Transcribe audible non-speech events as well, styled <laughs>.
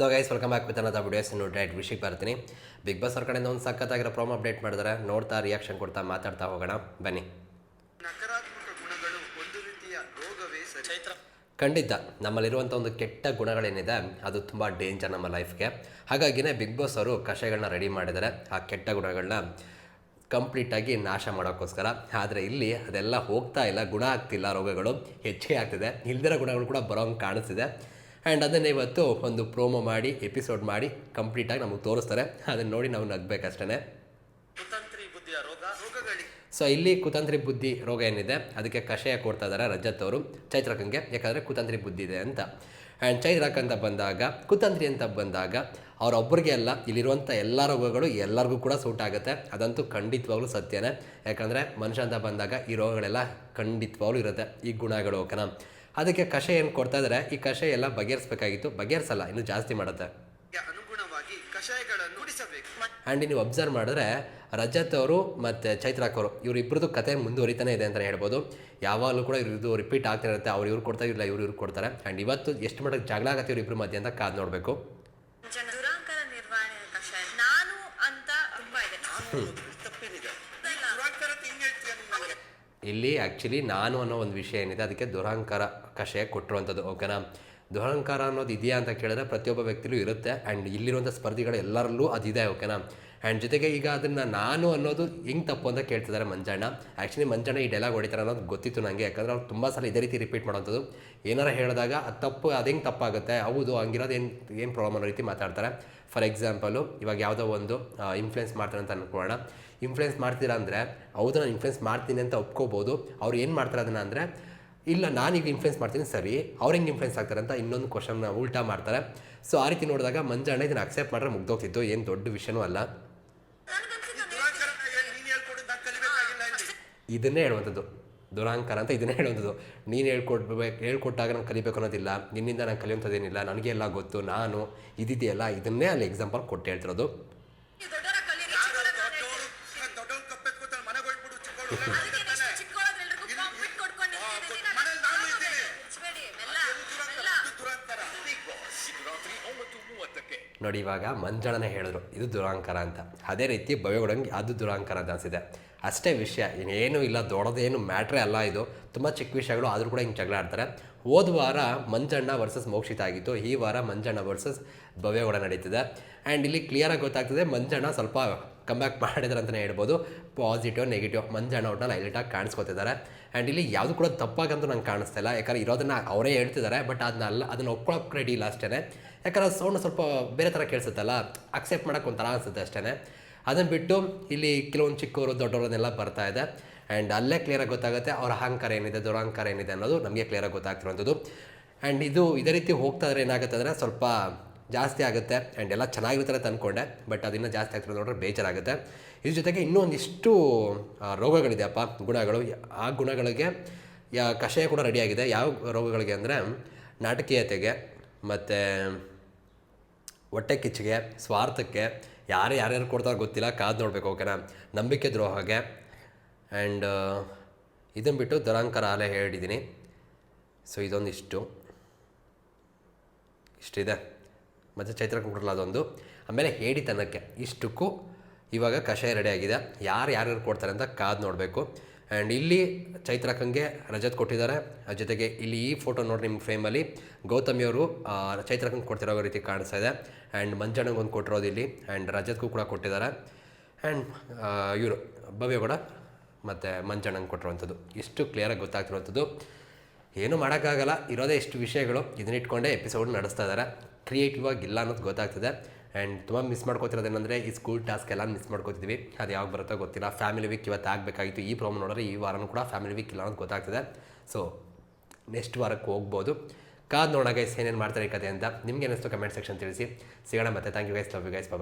So guys welcome back with ಅನ್ನೋದು videos diet ವಿಷಯಕ್ಕೆ ಬರ್ತೀನಿ. ಬಿಗ್ ಬಾಸ್ ಅವ್ರ ಕಡೆಯಿಂದ ಒಂದು ಸಖತ್ತಾಗಿರೋ ಪ್ರೋಮೋ ಅಪ್ಡೇಟ್ ಮಾಡಿದ್ರೆ. ನೋಡ್ತಾ ರಿಯಾಕ್ಷನ್ ಕೊಡ್ತಾ ಮಾತಾಡ್ತಾ ಹೋಗೋಣ. ಬನ್ನಿ. ನಕಾರಾತ್ಮಕ ಗುಣಗಳು ಒಂದು ರೀತಿಯ ರೋಗವೇ ಸರಿ. ಚೈತ್ರ. ಖಂಡಿತ ನಮ್ಮಲ್ಲಿರುವಂಥ ಒಂದು ಕೆಟ್ಟ ಗುಣಗಳೇನಿದೆ ಅದು ತುಂಬ ಡೇಂಜರ್ ನಮ್ಮ ಲೈಫ್ಗೆ ಹಾಗಾಗಿನೇ ಬಿಗ್ ಬಾಸ್ ಅವರು ಕಷಾಯಗಳನ್ನ ರೆಡಿ ಮಾಡಿದ್ದಾರೆ ಆ ಕೆಟ್ಟ ಗುಣಗಳನ್ನ ಕಂಪ್ಲೀಟಾಗಿ ನಾಶ ಮಾಡೋಕ್ಕೋಸ್ಕರ. ಆದರೆ ಇಲ್ಲಿ ಅದೆಲ್ಲ ಹೋಗ್ತಾ ಇಲ್ಲ ಗುಣ ಆಗ್ತಿಲ್ಲ ರೋಗಗಳು. ಹೆಚ್ಚಿಗೆ ಆಗ್ತಿದೆ. ಇಲ್ದಿರೋ ಗುಣಗಳು ಕೂಡ ಬರೋಂಗೆ ಕಾಣಿಸ್ತಿದೆ. ಆ್ಯಂಡ್ ಅದನ್ನೇ ಇವತ್ತು ಒಂದು ಪ್ರೋಮೋ ಮಾಡಿ ಎಪಿಸೋಡ್ ಮಾಡಿ ಕಂಪ್ಲೀಟಾಗಿ ನಮಗೆ ತೋರಿಸ್ತಾರೆ. ಅದನ್ನು ನೋಡಿ ನಾವು ನಗಬೇಕಷ್ಟೇ ಸೊ ಇಲ್ಲಿ ಕುತಂತ್ರಿ ಬುದ್ಧಿ ರೋಗ ಏನಿದೆ ಅದಕ್ಕೆ ಕಷಾಯ ಕೊಡ್ತಾ ಇದ್ದಾರೆ ರಜತ್ ಅವರು ಚೈತ್ರಕಂಗೆ ಯಾಕಂದರೆ ಕುತಂತ್ರಿ ಬುದ್ಧಿ ಇದೆ ಅಂತ. ಆ್ಯಂಡ್ ಚೈತ್ರಕ್ ಅಂತ ಬಂದಾಗ ಕುತಂತ್ರಿ ಅಂತ ಬಂದಾಗ ಅವರೊಬ್ಬರಿಗೆ ಅಲ್ಲ ಇಲ್ಲಿರುವಂಥ ಎಲ್ಲ ರೋಗಗಳು ಎಲ್ಲರಿಗೂ ಕೂಡ ಸೂಟ್ ಆಗುತ್ತೆ. ಅದಂತೂ ಖಂಡಿತವಾಗ್ಲೂ ಸತ್ಯನೇ. ಯಾಕಂದರೆ ಮನುಷ್ಯ ಅಂತ ಬಂದಾಗ ಈ ರೋಗಗಳೆಲ್ಲ ಖಂಡಿತವಾಗ್ಲೂ ಇರುತ್ತೆ. ಈ ಗುಣಗಳು ಓಕೆನಾ? ಅದಕ್ಕೆ ಕಷಾಯ ಏನು ಕೊಡ್ತಾ ಇದ್ದಾರೆ ಈ ಕಷಾಯ ಎಲ್ಲ ಬಗೆಹರಿಸಬೇಕಾಗಿತ್ತು. ಬಗೆಹರಿಸಲ್ಲ ಇನ್ನು ಜಾಸ್ತಿ ಮಾಡುತ್ತೆ. ಅನುಗುಣವಾಗಿ ಕಷಾಯಗಳನ್ನು ಕುಡಿಸಬೇಕು. ಆ್ಯಂಡ್ ನೀವು ಅಬ್ಸರ್ವ್ ಮಾಡಿದ್ರೆ ರಜತ್ ಅವರು ಮತ್ತು ಚೈತ್ರಾಕ್ ಅವರು ಇವರಿಬ್ಬರದು ಕತೆ ಮುಂದುವರಿತಾನೆ ಇದೆ ಅಂತಲೇ ಹೇಳ್ಬೋದು. ಯಾವಾಗಲೂ ಕೂಡ ಇವ್ರದ್ದು ರಿಪೀಟ್ ಆಗ್ತಾ ಇರುತ್ತೆ. ಅವ್ರು ಇವ್ರು ಕೊಡ್ತಾ ಇಲ್ಲ ಇವ್ರು ಇವ್ರು ಕೊಡ್ತಾರೆ. ಆ್ಯಂಡ್ ಇವತ್ತು ಎಷ್ಟು ಮಟ್ಟಿಗೆ ಜಗಳ ಆಗತ್ತೆ ಇವ್ರಿಬ್ಬರ ಮಧ್ಯೆ ಅಂತ ಕಾದು ನೋಡಬೇಕು. ಜನ ದುರಾಂಕರ ನಿರ್ವಹಣೆ ಕಷಾಯ. ನಾನು ಅಂತ ತುಂಬಾ ಇದೆ. ಇಲ್ಲ. ಆ್ಯಕ್ಚುಲಿ ನಾನು ಅನ್ನೋ ಒಂದು ವಿಷಯ ಏನಿದೆ, ಅದಕ್ಕೆ ದುರಹಂಕಾರ ಕಷಾಯ ಕೊಟ್ಟಿರುವಂಥದ್ದು ಓಕೆನಾ ದುರಹಂಕಾರ ಅನ್ನೋದು ಇದೆಯಾ ಅಂತ ಕೇಳಿದ್ರೆ ಪ್ರತಿಯೊಬ್ಬ ವ್ಯಕ್ತಿಲೂ ಇರುತ್ತೆ ಆ್ಯಂಡ್ ಇಲ್ಲಿರುವಂಥ ಸ್ಪರ್ಧಿಗಳು ಎಲ್ಲರಲ್ಲೂ ಅದಿದೆ ಓಕೆನಾ ಆ್ಯಂಡ್ ಜೊತೆಗೆ ಈಗ ಅದನ್ನು ನಾನು ಅನ್ನೋದು ಹೆಂಗೆ ತಪ್ಪು ಅಂತ ಕೇಳ್ತಿದ್ದಾರೆ ಮಂಜಣ್ಣ. ಆ್ಯಕ್ಚುಲಿ ಮಂಜಣ್ಣ ಈ ಡೈಲಾಗ್ ಹೊಡಿತಾರೆ ಅನ್ನೋದು ಗೊತ್ತಿತ್ತು ನನಗೆ ಯಾಕಂದ್ರೆ ಅವ್ರು ತುಂಬ ಸಲ ಇದೇ ರೀತಿ ರಿಪೀಟ್ ಮಾಡೋಂಥದ್ದು ಏನಾರು ಹೇಳಿದಾಗ ಅದು ತಪ್ಪು ಅದು ಹೆಂಗೆ ತಪ್ಪಾಗುತ್ತೆ, ಹೌದು, ಹಂಗಿರೋದು ಏನು ಏನು ಪ್ರಾಬ್ಲಮ್ ಅನ್ನೋ ರೀತಿ ಮಾತಾಡ್ತಾರೆ. ಫಾರ್ ಎಕ್ಸಾಂಪಲು ಇವಾಗ ಯಾವುದೋ ಒಂದು ಇನ್ಫ್ಲುಯೆನ್ಸ್ ಮಾಡ್ತಾರೆ ಅಂತ ಅನ್ಕೊಳ್ಳೋಣ. ಇನ್ಫ್ಲುಯೆನ್ಸ್ ಮಾಡ್ತೀರಾ ಅಂದರೆ, ಹೌದು, ನಾನು ಇನ್ಫ್ಲುಯೆನ್ಸ್ ಮಾಡ್ತೀನಿ ಅಂತ ಒಪ್ಕೋಬೋದು. ಅವ್ರು ಏನು ಮಾಡ್ತಾರೆ ಅದನ್ನು ಅಂದರೆ, ಇಲ್ಲ ನಾನೀಗ ಇನ್ಫ್ಲುಯೆನ್ಸ್ ಮಾಡ್ತೀನಿ, ಸರಿ, ಅವ್ರು ಹೆಂಗೆ ಇನ್ಫ್ಲುಯೆನ್ಸ್ ಆಗ್ತಾರೆ ಅಂತ ಇನ್ನೊಂದು ಕ್ವಶನ್ನ ಉಲ್ಟಾ ಮಾಡ್ತಾರೆ. ಸೊ ಆ ರೀತಿ ನೋಡಿದಾಗ ಮಂಜಣ್ಣ ಇದನ್ನು ಅಕ್ಸೆಪ್ಟ್ ಮಾಡಿದ್ರೆ ಮುಗ್ದೋಗ್ತಿತ್ತು. ಏನು ದೊಡ್ಡ ವಿಷಯನೂ ಅಲ್ಲ ನನ್ಗನ್ಸಿದ್ದು ಈ ದುರಾಂಕರತೆ ಹೇಳಿ ನೀನ್ ಹೇಳ್ಕೊಡು ನಾನ್ ಕಲಿಬೇಕಾಗಿಲ್ಲ ಇಲ್ಲಿ ಇದನ್ನೇ ಹೇಳುವಂಥದ್ದು. ದುರಾಂಕಾರ ಅಂತ ಇದನ್ನೇ ಹೇಳುವಂಥದ್ದು. ನೀನು ಹೇಳ್ಕೊಡ್ಬೇಕು ಹೇಳ್ಕೊಟ್ಟಾಗ ನಾನು ಕಲಿಬೇಕು ಅನ್ನೋದಿಲ್ಲ. ನಿನ್ನಿಂದ ನಾನು ಕಲಿಯುವಂಥದ್ದೇನಿಲ್ಲ. ನನಗೆ ಎಲ್ಲ ಗೊತ್ತು. ನಾನು ಇದಿದೆಯಲ್ಲ. ಇದನ್ನೇ ಅಲ್ಲಿ ಎಕ್ಸಾಂಪಲ್ ಕೊಟ್ಟು ಹೇಳ್ತಿರೋದು. <laughs> ನೋಡಿ ಇವಾಗ ಮಂಜಳನ ಹೇಳಿದ್ರು, ಇದು ದುರಾಂಕರ ಅಂತ. ಅದೇ ರೀತಿ ಭವ್ಯಗೌಡಂಗೆ ಅದು ದುರಾಂಕರ ಅಂತ ಅನಿಸಿದೆ. ಅಷ್ಟೇ ವಿಷಯ, ಇನ್ನೇನು ಇಲ್ಲ, ದೊಡ್ಡದೇನು ಮ್ಯಾಟ್ರೇ ಅಲ್ಲ ಇದು. ತುಂಬ ಚಿಕ್ಕ ವಿಷಯಗಳು, ಆದರೂ ಕೂಡ ಹಿಂಗೆ ಜಗಳ ಆಡ್ತಾರೆ. ಹೋದ ವಾರ ಮಂಜಣ್ಣ ವರ್ಸಸ್ ಮೋಕ್ಷಿತ ಆಗಿತ್ತು. ಈ ವಾರ ಮಂಜಣ್ಣ ವರ್ಸಸ್ ಭವ್ಯಗೌಡ ನಡೀತಿದೆ. ಆ್ಯಂಡ್ ಇಲ್ಲಿ ಕ್ಲಿಯರಾಗಿ ಗೊತ್ತಾಗ್ತದೆ, ಮಂಜಣ್ಣ ಸ್ವಲ್ಪ ಕಮ್ಬ್ಯಾಕ್ <laughs> ಮಾಡಿದ್ರೆ ಅಂತಲೇ ಹೇಳ್ಬೋದು. ಪಾಸಿಟಿವ್ ನೆಗೆಟಿವ್ ಮಂಜಾಣ ಅವ್ರನ್ನ ಹೈಲೈಟಾಗಿ ಕಾಣಿಸ್ಕೊತಿದ್ದಾರೆ. ಆ್ಯಂಡ್ ಇಲ್ಲಿ ಯಾವುದು ಕೂಡ ತಪ್ಪಾಗಂತೂ ನಂಗೆ ಕಾಣಿಸ್ತಾ ಇಲ್ಲ. ಯಾಕಂದ್ರೆ ಇರೋದನ್ನು ಅವರೇ ಹೇಳ್ತಿದ್ದಾರೆ ಬಟ್ ಅದನ್ನ ಅಲ್ಲ, ಅದನ್ನು ಒಪ್ಕೊಳಕ್ಕೆ ರೆಡಿ ಇಲ್ಲ ಅಷ್ಟೇ ಯಾಕಂದ್ರೆ ಸೌಂಡ್ ಸ್ವಲ್ಪ ಬೇರೆ ಥರ ಕೇಳಿಸುತ್ತಲ್ಲ ಅಕ್ಸೆಪ್ಟ್ ಮಾಡೋಕೆ ಒಂಥರ ಅನಿಸುತ್ತೆ ಅಷ್ಟೇ ಅದನ್ನು ಬಿಟ್ಟು ಇಲ್ಲಿ ಕೆಲವೊಂದು ಚಿಕ್ಕವರು, ದೊಡ್ಡವರನ್ನೆಲ್ಲ ಬರ್ತಾ ಇದೆ. ಆ್ಯಂಡ್ ಅಲ್ಲೇ ಕ್ಲಿಯರಾಗಿ ಗೊತ್ತಾಗುತ್ತೆ ಅವ್ರ ಅಹಂಕಾರ ಏನಿದೆ, ದುರಹಂಕಾರ ಏನಿದೆ ಅನ್ನೋದು ನಮಗೆ ಕ್ಲಿಯರಾಗಿ ಗೊತ್ತಾಗ್ತಿರುವಂಥದ್ದು. ಆ್ಯಂಡ್ ಇದು ಇದೇ ರೀತಿ ಹೋಗ್ತಾ ಇದ್ರೆ ಏನಾಗುತ್ತೆ ಅಂದರೆ ಸ್ವಲ್ಪ ಜಾಸ್ತಿ ಆಗುತ್ತೆ ಆ್ಯಂಡ್ ಎಲ್ಲ ಚೆನ್ನಾಗಿರ್ತಾರೆ ಅಂತ ಅಂದ್ಕೊಂಡೆ ಬಟ್ ಅದನ್ನು ಜಾಸ್ತಿ ಆಗ್ತಿರೋದು ನೋಡ್ರೆ ಬೇಜಾರಾಗುತ್ತೆ. ಇದ್ರ ಜೊತೆಗೆ ಇನ್ನೂ ಒಂದಿಷ್ಟು ರೋಗಗಳಿದೆಯಪ್ಪ, ಗುಣಗಳು. ಆ ಗುಣಗಳಿಗೆ, ಯಾ, ಕಷಾಯ ಕೂಡ ರೆಡಿಯಾಗಿದೆ ಯಾವ ರೋಗಗಳಿಗೆ ಅಂದರೆ, ನಾಟಕೀಯತೆಗೆ ಮತ್ತು ಹೊಟ್ಟೆ ಕಿಚ್ಚಿಗೆ ಸ್ವಾರ್ಥಕ್ಕೆ, ಯಾರು, ಯಾರ್ಯಾರು ಕೊಡ್ತಾರೋ ಗೊತ್ತಿಲ್ಲ, ಕಾದು ನೋಡಬೇಕು ಓಕೆನಾ ನಂಬಿಕೆ ದ್ರೋಹಗೆ ಆ್ಯಂಡ್ ಇದನ್ನು ಬಿಟ್ಟು ದುರಾಂಕಾರ ಆಲೆ ಹೇಳಿದ್ದೀನಿ. ಸೊ ಇದೊಂದಿಷ್ಟು. ಇಷ್ಟಿದೆ. ಮತ್ತು ಚೈತ್ರ ಕೊಟ್ಟಿರಲ್ಲ ಅದೊಂದು. ಆಮೇಲೆ ಹೇಡಿತನಕ್ಕೆ ಇಷ್ಟಕ್ಕೂ ಇವಾಗ ಕಷಾಯ ರೆಡಿ ಆಗಿದೆ. ಯಾರು ಯಾರ್ಯಾರು ಕೊಡ್ತಾರೆ ಅಂತ ಕಾದು ನೋಡಬೇಕು. ಆ್ಯಂಡ್ ಇಲ್ಲಿ ಚೈತ್ರಕಂಗೆ ರಜತ್ ಕೊಟ್ಟಿದ್ದಾರೆ. ಜೊತೆಗೆ ಇಲ್ಲಿ ಈ ಫೋಟೋ ನೋಡಿ ನಿಮ್ಮ ಫ್ರೇಮಲ್ಲಿ ಗೌತಮಿಯವರು ಚೈತ್ರಕಂಗೆ ಕೊಡ್ತಿರೋ ರೀತಿ ಕಾಣಿಸ್ತಾ ಇದೆ. ಆ್ಯಂಡ್ ಮಂಜಣ್ಣಂಗೆ ಒಂದು ಕೊಟ್ಟಿರೋದು ಇಲ್ಲಿ. ಆ್ಯಂಡ್ ರಜತ್ಗೂ ಕೂಡ ಕೊಟ್ಟಿದ್ದಾರೆ. ಆ್ಯಂಡ್ ಇವರು, ಭವ್ಯ ಕೂಡ ಮತ್ತು ಮಂಜಣ್ಣಂಗೆ ಕೊಟ್ಟಿರುವಂಥದ್ದು. ಇಷ್ಟು ಕ್ಲಿಯರಾಗಿ ಗೊತ್ತಾಗ್ತಿರುವಂಥದ್ದು. ಏನೂ ಮಾಡೋಕ್ಕಾಗಲ್ಲ. ಇರೋದೇ ಇಷ್ಟು ವಿಷಯಗಳು. ಇದನ್ನಿಟ್ಕೊಂಡೇ ಎಪಿಸೋಡ್ ನಡೆಸ್ತಾ ಇದ್ದಾರೆ ಕ್ರಿಯೇಟಿವ್ ಆಗಿಲ್ಲ ಅನ್ನೋದು ಗೊತ್ತಾಗ್ತದೆ. ಆ್ಯಂಡ್ ತುಂಬ ಮಿಸ್ ಮಾಡ್ಕೋತಿರೋದು ಏನಂದರೆ ಈ ಸ್ಕೂಲ್ ಟಾಸ್ಕ್ ಎಲ್ಲ ಮಿಸ್ ಮಾಡ್ಕೋತಿದ್ವಿ. ಅದು ಯಾವಾಗ ಬರುತ್ತೋ ಗೊತ್ತಿಲ್ಲ. ಫ್ಯಾಮಿಲಿ ವೀಕ್ ಇವತ್ತು ಆಗಬೇಕಾಗಿತ್ತು. ಈ ಪ್ರಾಬ್ಲಮ್ ನೋಡಿದ್ರೆ ಈ ವಾರನೂ ಕೂಡ ಫ್ಯಾಮಿಲಿ ವೀಕ್ ಇಲ್ಲ ಅನ್ನೋದು ಗೊತ್ತಾಗ್ತದೆ. ಸೊ ನೆಕ್ಸ್ಟ್ ವಾರಕ್ಕೆ ಹೋಗ್ಬೋದು. ಕಾದು ನೋಡೋ ಗೈಸ್ ಏನೇನು ಮಾಡ್ತಾರೆ ಕತೆ ಅಂತ. ನಿಮಗೆ ಏನಿಸ್ತು ಕಮೆಂಟ್ ಸೆಕ್ಷನ್ ತಿಳಿಸಿ. ಸಿಗೋಣ ಮತ್ತೆ. Thank you guys love you guys Baba